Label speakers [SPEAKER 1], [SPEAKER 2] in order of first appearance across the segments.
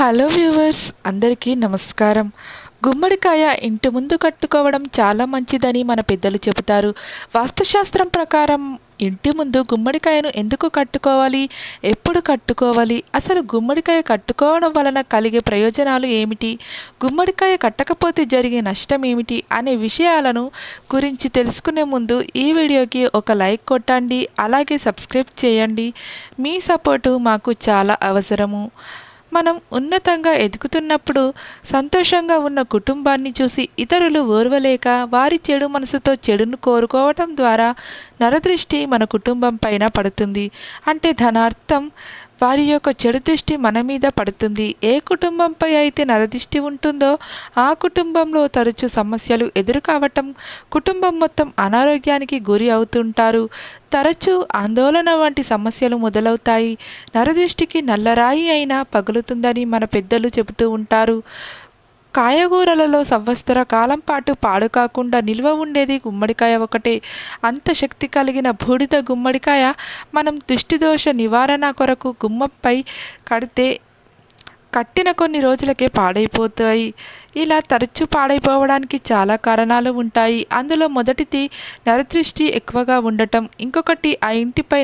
[SPEAKER 1] Hello viewers అందరికీ నమస్కారం. గుమ్మడికాయ ఇంటి ముందు కట్టుకోవడం చాలా మంచిదని మన పెద్దలు చెబుతారు. వాస్తుశాస్త్రం ప్రకారం ఇంటి ముందు గుమ్మడికాయను ఎందుకు కట్టుకోవాలి? ఎప్పుడు కట్టుకోవాలి? అసలు గుమ్మడికాయ కట్టుకోవడం వలన కలిగే ప్రయోజనాలు ఏమిటి? గుమ్మడికాయ కట్టకపోతే జరిగే నష్టం ఏమిటి? అనే విషయాలను గురించి తెలుసుకునే ముందు ఈ వీడియోకి ఒక లైక్ కొట్టండి అలాగే సబ్స్క్రైబ్ చేయండి. మీ సపోర్టు మాకు చాలా అవసరము. మనం ఉన్నతంగా ఎదుగుతున్నప్పుడు సంతోషంగా ఉన్న కుటుంబాన్ని చూసి ఇతరులు ఓర్వలేక వారి చెడు మనసుతో చెడును కోరుకోవటం ద్వారా నరదృష్టి మన కుటుంబం పైన పడుతుంది. అంటే ధనార్థం వారి యొక్క చెడు దృష్టి మన మీద పడుతుంది. ఏ కుటుంబంపై అయితే నరదృష్టి ఉంటుందో ఆ కుటుంబంలో తరచు సమస్యలు ఎదురు కావటం కుటుంబం మొత్తం అనారోగ్యానికి గురి అవుతుంటారు. తరచూ ఆందోళన వంటి సమస్యలు మొదలవుతాయి. నరదృష్టికి నల్లరాయి అయినా పగులుతుందని మన పెద్దలు చెబుతూ ఉంటారు. కాయగూరలలో సంవత్సర కాలం పాటు పాడు కాకుండా నిల్వ ఉండేది గుమ్మడికాయ ఒకటే. అంత శక్తి కలిగిన బూడిద గుమ్మడికాయ మనం దృష్టిదోష నివారణ కొరకు గుమ్మంపై కడితే కట్టిన కొన్ని రోజులకే పాడైపోతాయి. ఇలా తరచూ పాడైపోవడానికి చాలా కారణాలు ఉంటాయి. అందులో మొదటిది నరదృష్టి ఎక్కువగా ఉండటం ఇంకొకటి ఆ ఇంటిపై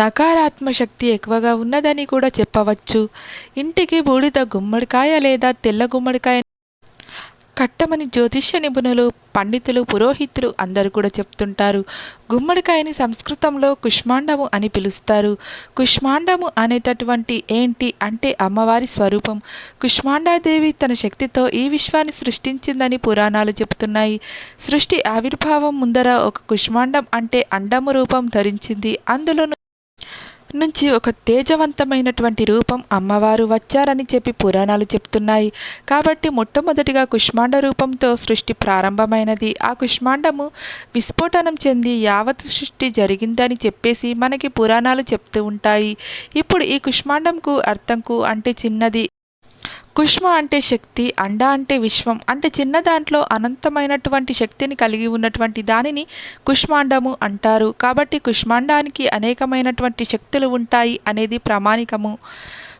[SPEAKER 1] నకారాత్మ శక్తి ఎక్కువగా ఉన్నదని కూడా చెప్పవచ్చు. ఇంటికి బూడిద గుమ్మడికాయ లేదా తెల్ల గుమ్మడికాయ. కట్టమని జ్యోతిష్య నిపుణులు పండితులు పురోహితులు అందరూ కూడా చెప్తుంటారు. గుమ్మడికాయని సంస్కృతంలో కుష్మాండము అని పిలుస్తారు. కుష్మాండము అనేటటువంటి ఏంటి అంటే అమ్మవారి స్వరూపం. కుష్మాండాదేవి తన శక్తితో ఈ విశ్వాన్ని సృష్టించిందని పురాణాలు చెబుతున్నాయి సృష్టి ఆవిర్భావం ముందర ఒక కుష్మాండం అంటే అండము రూపం ధరించింది. అందులో నుంచి ఒక తేజవంతమైనటువంటి రూపం అమ్మవారు వచ్చారని చెప్పి పురాణాలు చెప్తున్నాయి. కాబట్టి మొట్టమొదటిగా కుష్మాండ రూపంతో సృష్టి ప్రారంభమైనది. ఆ కుష్మాండము విస్ఫోటనం చెంది యావత్ సృష్టి జరిగిందని చెప్పేసి మనకి పురాణాలు చెప్తూ ఉంటాయి. ఇప్పుడు ఈ కుష్మాండంకు అర్థంకు అంటే చిన్నది. కుష్మ అంటే శక్తి అండ అంటే విశ్వం అంటే చిన్న దాంట్లో అనంతమైనటువంటి శక్తిని కలిగి ఉన్నటువంటి దానిని కుష్మాండము అంటారు. కాబట్టి కుష్మాండానికి అనేకమైనటువంటి శక్తులు ఉంటాయి అనేది ప్రామాణికము.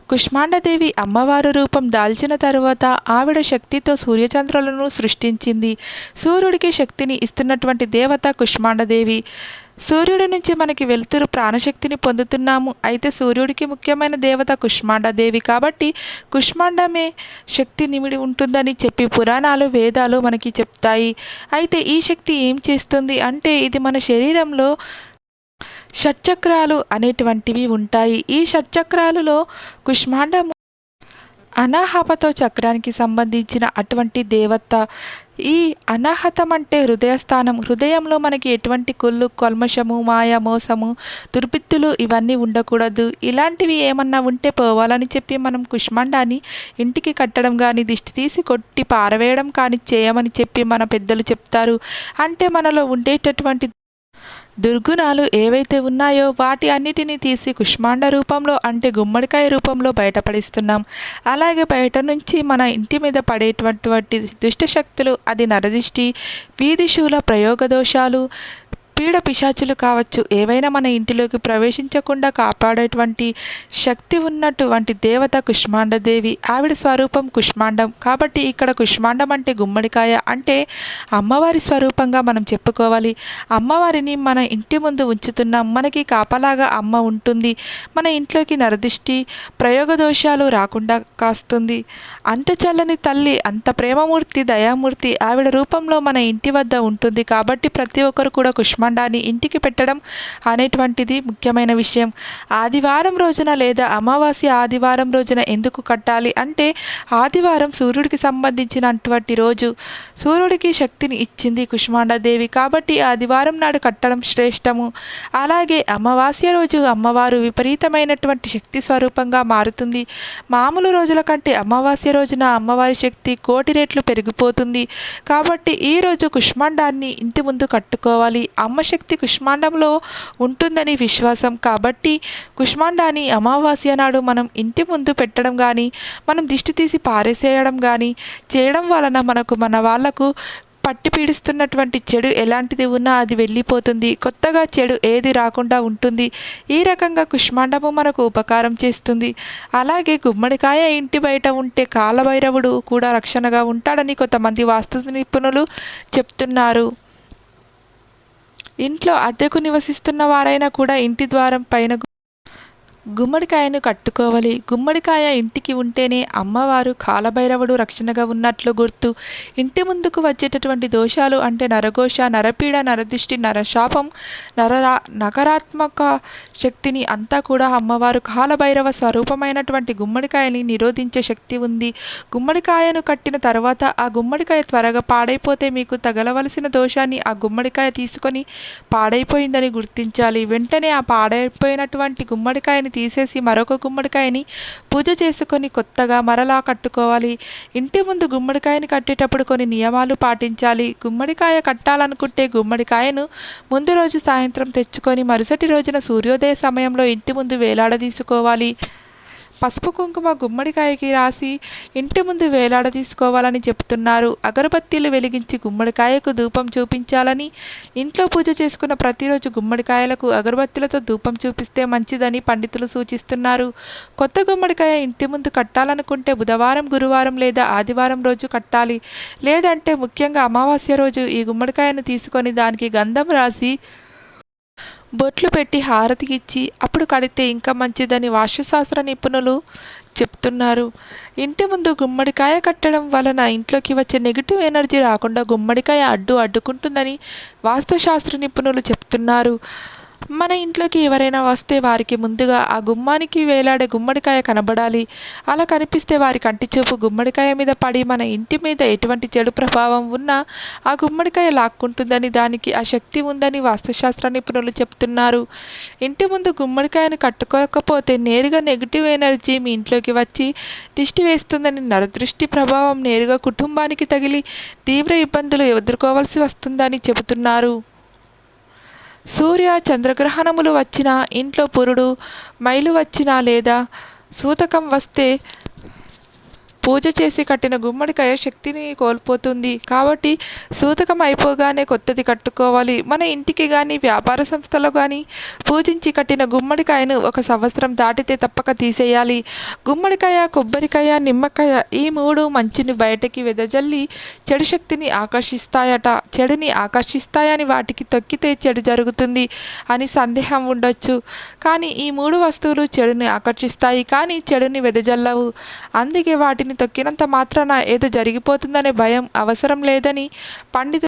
[SPEAKER 1] కుష్మాండదేవి అమ్మవారు రూపం దాల్చిన తరువాత ఆవిడ శక్తితో సూర్యచంద్రులను సృష్టించింది. సూర్యుడికి శక్తిని ఇస్తున్నటువంటి దేవత కుష్మాండదేవి. సూర్యుడి నుంచి మనకి వెలుతురు ప్రాణశక్తిని పొందుతున్నాము. అయితే సూర్యుడికి ముఖ్యమైన దేవత కుష్మాండదేవి కాబట్టి కుష్మాండమే శక్తి నిమిడి ఉంటుందని చెప్పి పురాణాలు వేదాలు మనకి చెప్తాయి. అయితే ఈ శక్తి ఏం చేస్తుంది అంటే ఇది మన శరీరంలో షట్చక్రాలు అనేటువంటివి ఉంటాయి. ఈ షట్చక్రాలలో కుష్మాండము అనాహపతో చక్రానికి సంబంధించిన అటువంటి దేవత ఈ అనాహతం అంటే హృదయస్థానం. హృదయంలో మనకి ఎటువంటి కొల్లు కొల్మషము మాయ మోసము దుర్బిత్తులు ఇవన్నీ ఉండకూడదు. ఇలాంటివి ఏమన్నా ఉంటే పోవాలని చెప్పి మనం కుష్మండాన్ని ఇంటికి కట్టడం కానీ దిష్టి తీసి కొట్టి పారవేయడం కానీ చేయమని చెప్పి మన పెద్దలు చెప్తారు. అంటే మనలో ఉండేటటువంటి దుర్గుణాలు ఏవైతే ఉన్నాయో వాటి అన్నిటినీ తీసి కుష్మాండ రూపంలో అంటే గుమ్మడికాయ రూపంలో బయటపడిస్తున్నాం. అలాగే బయట నుంచి మన ఇంటి మీద పడేటటువంటి దుష్టశక్తులు అది నరదిష్టి వీధి ప్రయోగ దోషాలు పీడ పిశాచులు కావచ్చు. ఏవైనా మన ఇంటిలోకి ప్రవేశించకుండా కాపాడేటువంటి శక్తి ఉన్నటువంటి దేవత కుష్మాండదేవి. ఆవిడ స్వరూపం కుష్మాండం. కాబట్టి ఇక్కడ కుష్మాండం అంటే గుమ్మడికాయ అంటే అమ్మవారి స్వరూపంగా మనం చెప్పుకోవాలి. అమ్మవారిని మన ఇంటి ముందు ఉంచుతున్నాం. మనకి కాపలాగా అమ్మ ఉంటుంది. మన ఇంట్లోకి నరదిష్టి ప్రయోగ దోషాలు రాకుండా కాస్తుంది. అంత చల్లని తల్లి అంత ప్రేమమూర్తి దయామూర్తి ఆవిడ రూపంలో మన ఇంటి వద్ద ఉంటుంది. కాబట్టి ప్రతి ఒక్కరు కూడా కుష్మాండ మండాన్ని ఇంటికి పెట్టడం అనేటువంటిది ముఖ్యమైన విషయం. ఆదివారం రోజున లేదా అమావాస్య ఆదివారం రోజున ఎందుకు కట్టాలి అంటే ఆదివారం సూర్యుడికి సంబంధించినటువంటి రోజు. సూర్యుడికి శక్తిని ఇచ్చింది కుష్మాండదేవి కాబట్టి ఆదివారం నాడు కట్టడం శ్రేష్టము. అలాగే అమావాస్య రోజు అమ్మవారు విపరీతమైనటువంటి శక్తి స్వరూపంగా మారుతుంది. మామూలు రోజుల కంటే అమావాస్య రోజున అమ్మవారి శక్తి కోటి రెట్లు పెరిగిపోతుంది. కాబట్టి ఈరోజు కుష్మాండాన్ని ఇంటి ముందు కట్టుకోవాలి. అమ్మ బ్రహ్మశక్తి కుష్మాండంలో ఉంటుందని విశ్వాసం. కాబట్టి కుష్మాండాన్ని అమావాస్య నాడు మనం ఇంటి ముందు పెట్టడం కానీ మనం దిష్టి తీసి పారేసేయడం కానీ చేయడం వలన మనకు మన వాళ్ళకు పట్టి పీడిస్తున్నటువంటి చెడు ఎలాంటిది ఉన్నా అది వెళ్ళిపోతుంది. కొత్తగా చెడు ఏది రాకుండా ఉంటుంది. ఈ రకంగా కుష్మాండము మనకు ఉపకారం చేస్తుంది. అలాగే గుమ్మడికాయ ఇంటి బయట ఉంటే కాలభైరవుడు కూడా రక్షణగా ఉంటాడని కొంతమంది వాస్తు నిపుణులు చెప్తున్నారు. ఇంట్లో అద్దెకు నివసిస్తున్న వారైనా కూడా ఇంటి ద్వారం పైన గుమ్మడికాయను కట్టుకోవాలి. గుమ్మడికాయ ఇంటికి ఉంటేనే అమ్మవారు కాలభైరవుడు రక్షణగా ఉన్నట్లు గుర్తు. ఇంటి ముందుకు వచ్చేటటువంటి దోషాలు అంటే నరఘోష నరపీడ నరదిష్టి నరశాపం నరరా నకారాత్మక శక్తిని అంతా కూడా అమ్మవారు కాలభైరవ స్వరూపమైనటువంటి గుమ్మడికాయని నిరోధించే శక్తి ఉంది. గుమ్మడికాయను కట్టిన తర్వాత ఆ గుమ్మడికాయ త్వరగా పాడైపోతే మీకు తగలవలసిన దోషాన్ని ఆ గుమ్మడికాయ తీసుకొని పాడైపోయిందని గుర్తించాలి. వెంటనే ఆ పాడైపోయినటువంటి గుమ్మడికాయని తీసేసి మరొక గుమ్మడికాయని పూజ చేసుకొని కొత్తగా మరలా కట్టుకోవాలి. ఇంటి ముందు గుమ్మడికాయని కట్టేటప్పుడు కొన్ని నియమాలు పాటించాలి. గుమ్మడికాయ కట్టాలనుకుంటే గుమ్మడికాయను ముందు రోజు సాయంత్రం తెచ్చుకొని మరుసటి రోజున సూర్యోదయ సమయంలో ఇంటి ముందు వేలాడదీసుకోవాలి. పసుపు కుంకుమ గుమ్మడికాయకి రాసి ఇంటి ముందు వేలాడ తీసుకోవాలని చెప్తున్నారు. అగరబత్తీలు వెలిగించి గుమ్మడికాయకు ధూపం చూపించాలని ఇంట్లో పూజ చేసుకున్న ప్రతిరోజు గుమ్మడికాయలకు అగరబత్తీలతో ధూపం చూపిస్తే మంచిదని పండితులు సూచిస్తున్నారు. కొత్త గుమ్మడికాయ ఇంటి ముందు కట్టాలనుకుంటే బుధవారం గురువారం లేదా ఆదివారం రోజు కట్టాలి. లేదంటే ముఖ్యంగా అమావాస్య రోజు ఈ గుమ్మడికాయను తీసుకొని దానికి గంధం రాసి బొట్లు పెట్టి హారతి ఇచ్చి అప్పుడు కడితే ఇంకా మంచిదని వాస్తుశాస్త్ర నిపుణులు చెప్తున్నారు. ఇంటి ముందు గుమ్మడికాయ కట్టడం వలన ఇంట్లోకి వచ్చే నెగిటివ్ ఎనర్జీ రాకుండా గుమ్మడికాయ అడ్డు అడ్డుకుంటుందని వాస్తుశాస్త్ర నిపుణులు చెప్తున్నారు. మన ఇంట్లోకి ఎవరైనా వస్తే వారికి ముందుగా ఆ గుమ్మానికి వేలాడే గుమ్మడికాయ కనబడాలి. అలా కనిపిస్తే వారి కంటి చూపు గుమ్మడికాయ మీద పడి మన ఇంటి మీద ఎటువంటి చెడు ప్రభావం ఉన్నా ఆ గుమ్మడికాయ లాక్కుంటుందని దానికి ఆ శక్తి ఉందని వాస్తుశాస్త్ర నిపుణులు చెప్తున్నారు. ఇంటి ముందు గుమ్మడికాయను కట్టుకోకపోతే నేరుగా నెగిటివ్ ఎనర్జీ మీ ఇంట్లోకి వచ్చి దిష్టి వేస్తుందని నరదృష్టి ప్రభావం నేరుగా కుటుంబానికి తగిలి తీవ్ర ఇబ్బందులు ఎదుర్కోవాల్సి వస్తుందని చెబుతున్నారు. సూర్య చంద్రగ్రహణములు వచ్చినా ఇంట్లో పురుడు మైలు వచ్చినా లేదా సూతకం వస్తే పూజ చేసి కట్టిన గుమ్మడికాయ శక్తిని కోల్పోతుంది. కాబట్టి సూతకం అయిపోగానే కొత్తది కట్టుకోవాలి. మన ఇంటికి కానీ వ్యాపార సంస్థలో కానీ పూజించి కట్టిన గుమ్మడికాయను ఒక సంవత్సరం దాటితే తప్పక తీసేయాలి. గుమ్మడికాయ కొబ్బరికాయ నిమ్మకాయ ఈ మూడు మంచిని బయటకి వెదజల్లి చెడు శక్తిని ఆకర్షిస్తాయట. చెడుని ఆకర్షిస్తాయని వాటికి తొక్కితే చెడు జరుగుతుంది అని సందేహం ఉండొచ్చు. కానీ ఈ మూడు వస్తువులు చెడుని ఆకర్షిస్తాయి. కానీ చెడుని వెదజల్లవు. అందుకే వాటిని తొక్కినంత మాత్రాన ఏదో జరిగిపోతుందనే భయం అవసరం లేదని పండితు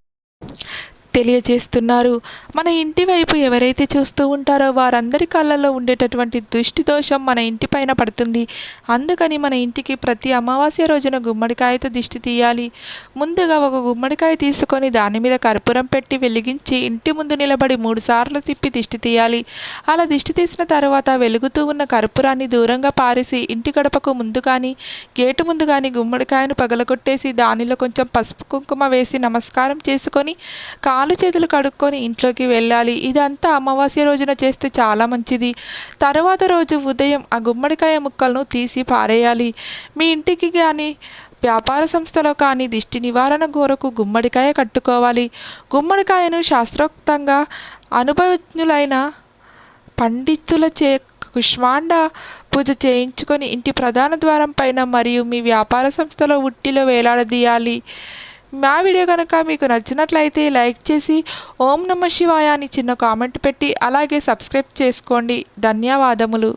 [SPEAKER 1] తెలియజేస్తున్నారు. మన ఇంటి వైపు ఎవరైతే చూస్తూ ఉంటారో వారందరి కళ్ళల్లో ఉండేటటువంటి దృష్టి దోషం మన ఇంటి పైన పడుతుంది. అందుకని మన ఇంటికి ప్రతి అమావాస్య రోజున గుమ్మడికాయతో దిష్టి తీయాలి. ముందుగా ఒక గుమ్మడికాయ తీసుకొని దాని మీద కర్పూరం పెట్టి వెలిగించి ఇంటి ముందు నిలబడి మూడుసార్లు తిప్పి దిష్టి తీయాలి. అలా దిష్టి తీసిన తర్వాత వెలుగుతూ ఉన్న కర్పూరాన్ని దూరంగా పారేసి ఇంటి గడపకు ముందు కానీ గేటు ముందు కానీ గుమ్మడికాయను పగలగొట్టేసి దానిలో కొంచెం పసుపు కుంకుమ వేసి నమస్కారం చేసుకొని కా కాలు చేతులు కడుక్కొని ఇంట్లోకి వెళ్ళాలి. ఇదంతా అమావాస్య రోజున చేస్తే చాలా మంచిది. తర్వాత రోజు ఉదయం ఆ గుమ్మడికాయ ముక్కలను తీసి పారేయాలి. మీ ఇంటికి కానీ వ్యాపార సంస్థలో కానీ దిష్టి నివారణ కోరకు గుమ్మడికాయ కట్టుకోవాలి. గుమ్మడికాయను శాస్త్రోక్తంగా అనుభవజ్ఞులైన పండితుల చే కుష్మాండ పూజ చేయించుకొని ఇంటి ప్రధాన ద్వారం పైన మరియు మీ వ్యాపార సంస్థలో ఉట్టిలో వేలాడదీయాలి. మా వీడియో కనుక మీకు నచ్చినట్లయితే లైక్ చేసి ఓం నమ శివాయ అని చిన్న కామెంట్ పెట్టి అలాగే సబ్స్క్రైబ్ చేసుకోండి. ధన్యవాదములు.